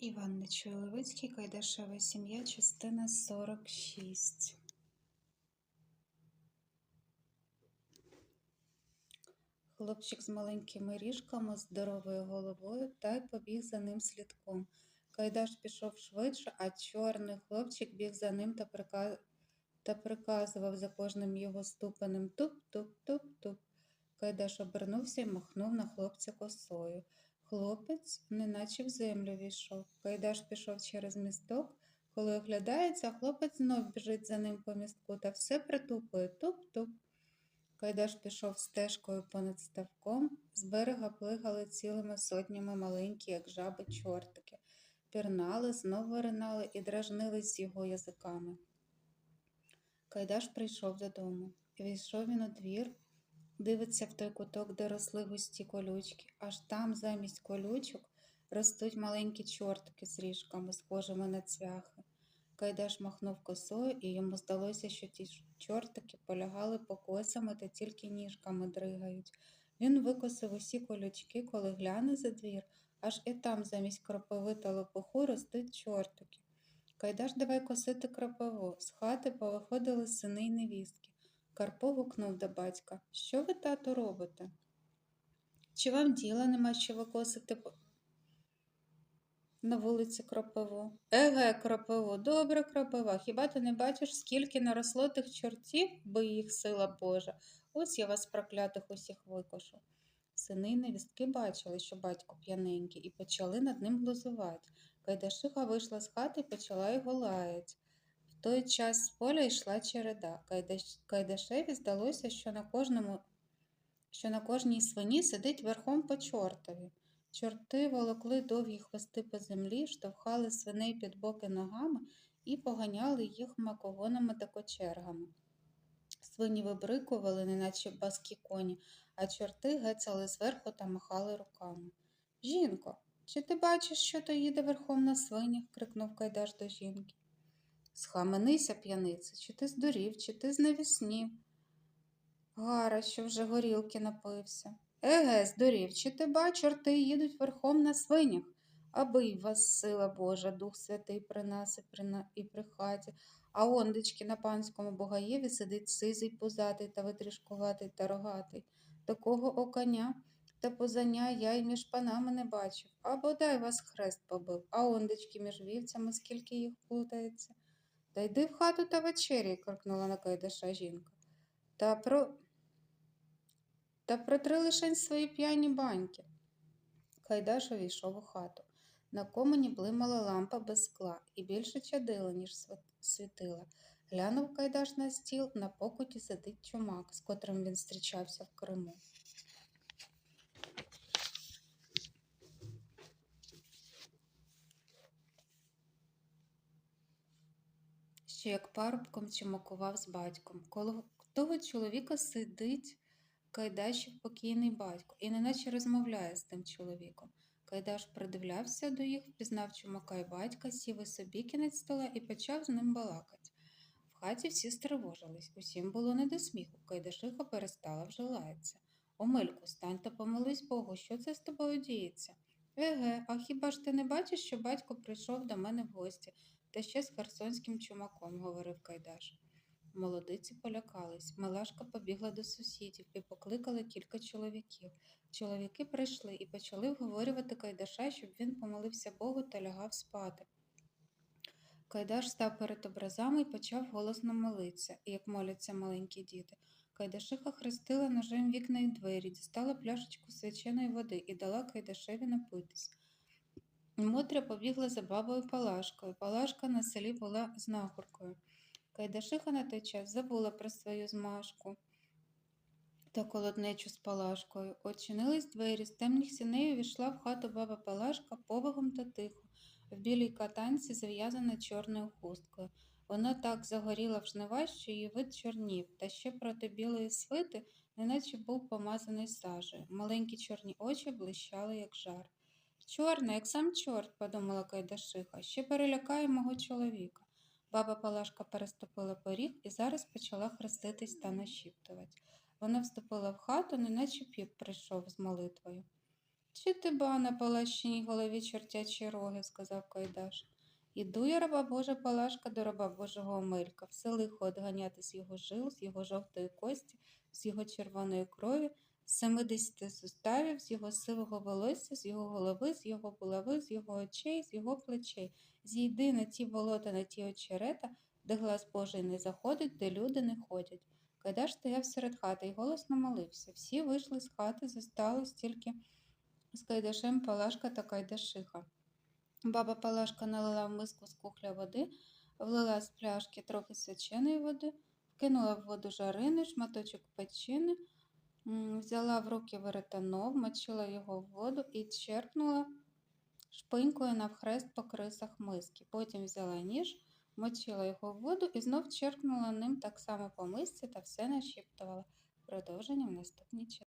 Іван Нечуй-Левицький, Кайдашева сім'я, частина 46. Хлопчик з маленькими ріжками, здоровою головою, та й побіг за ним слідком. Кайдаш пішов швидше, а чорний хлопчик біг за ним та, прика... та приказував за кожним його ступенем туп-туп-туп-туп. Кайдаш обернувся і махнув на хлопця косою. Хлопець неначе в землю війшов. Кайдаш пішов через місток. Коли оглядається, хлопець знов біжить за ним по містку та все притупує туп-туп. Кайдаш пішов стежкою понад ставком, з берега плигали цілими сотнями маленькі, як жаби, чортики, пірнали, знов виринали і дражнились його язиками. Кайдаш прийшов додому. Війшов він у двір, дивиться в той куток, де росли густі колючки, аж там замість колючок ростуть маленькі чортики з ріжками, схожими на цвяхи. Кайдаш махнув косою, і йому здалося, що ті чортики полягали покосами та тільки ніжками дригають. Він викосив усі колючки, коли гляне за двір, аж і там замість кропиви та лопуху ростуть чортики. Кайдаш давай косити кропиву. З хати повиходили сини й невістки. Карпо гукнув до батька. Що ви, тату, робите? Чи вам діла нема, що ви косите на вулиці кропиву? Еге, кропиву, добре кропива. Хіба ти не бачиш, скільки наросло тих чортів, би їх сила Божа? Ось я вас проклятих усіх викошу. Сини й невістки бачили, що батько п'яненький, і почали над ним глузувати. Кайдашиха вийшла з хати і почала його лаять. В той час з поля йшла череда. Кайдашеві здалося, що на кожному що на кожній свині сидить верхом по чортові. Чорти волокли довгі хвости по землі, штовхали свиней під боки ногами і поганяли їх макогонами та кочергами. Свині вибрикували, неначе баскі коні, а чорти гецали зверху та махали руками. Жінко, чи ти бачиш, що то їде верхом на свинях? крикнув Кайдаш до жінки. Схаменися, п'янице, чи ти здурів, чи ти зневіснів? Гара, що вже горілки напився. Еге, здурів, чи ти ба, чорти їдуть верхом на свинях, аби й вас сила Божа, Дух Святий при нас і при, на... і при хаті, а ондечки на панському богаєві сидить сизий, пузатий та витрішкуватий та рогатий. Такого оконя та позаня я й між панами не бачив, а бодай вас хрест побив, а ондечки між вівцями, скільки їх плутається. Та йди в хату та вечері, крикнула на Кайдаша жінка. Та про та протри лишень свої п'яні баньки. Кайдаш увійшов у хату. На комині блимала лампа без скла і більше чадила, ніж світила. Глянув Кайдаш на стіл, на покуті сидить чумак, з котрим він зустрічався в Криму. Ще як парубком чумакував з батьком. Коло того чоловіка сидить Кайдашів покійний батько і неначе розмовляє з тим чоловіком. Кайдаш придивлявся до їх, впізнав чумака й батька, сів і собі кінець стола і почав з ним балакати. В хаті всі стривожились, усім було не до сміху. Кайдашиха перестала вже лаятися. Омельку, стань та помолись Богу, що це з тобою діється? Еге, а хіба ж ти не бачиш, що батько прийшов до мене в гості, та ще з херсонським чумаком, говорив Кайдаш. Молодиці полякались. Милашка побігла до сусідів і покликала кілька чоловіків. Чоловіки прийшли і почали вговорювати Кайдаша, щоб він помолився Богу та лягав спати. Кайдаш став перед образами і почав голосно молитися, як моляться маленькі діти. Кайдашиха хрестила ножем вікна й двері, дістала пляшечку свяченої води і дала Кайдашеві напитись. Мотря побігла за бабою Палашкою. Палашка на селі була знахаркою. Кайдашиха на той час забула про свою змашку та колоднечу з Палашкою. Очинились двері, з темних сіней увійшла в хату баба Палашка повагом та тихо, в білій катанці, зав'язана чорною хусткою. Вона так загоріла в жнива, що її вид чорнів, та ще проти білої свити, неначе був помазаний сажею. Маленькі чорні очі блищали, як жар. Чорна, як сам чорт, подумала Кайдашиха, ще перелякає мого чоловіка. Баба Палашка переступила поріг і зараз почала хреститись та нашіптувати. Вона вступила в хату, неначе піп прийшов з молитвою. Чи ти ба на палащиній голові чортячі роги, сказав Кайдаш. Іду я, раба Божа Палашка, до раба Божого Омелька, все лихо одганяти з його жил, з його жовтої кості, з його червоної крові, з семидесяти суставів, з його сивого волосся, з його голови, з його булави, з його очей, з його плечей. Зійди на ті болота, на ті очерета, де глас Божий не заходить, де люди не ходять. Кайдаш стояв серед хати і голосно молився. Всі вийшли з хати, зосталось тільки з Кайдашем Палашка та Кайдашиха. Баба Палашка налила в миску з кухля води, влила з пляшки трохи свяченої води, вкинула в воду жарини, шматочок печини, взяла в руки веретено, вмочила його в воду і черпнула шпинькою навхрест по крисах миски. Потім взяла ніж, мочила його в воду і знов черкнула ним так само по мисці та все нашіптувала. Продовження в наступній частині.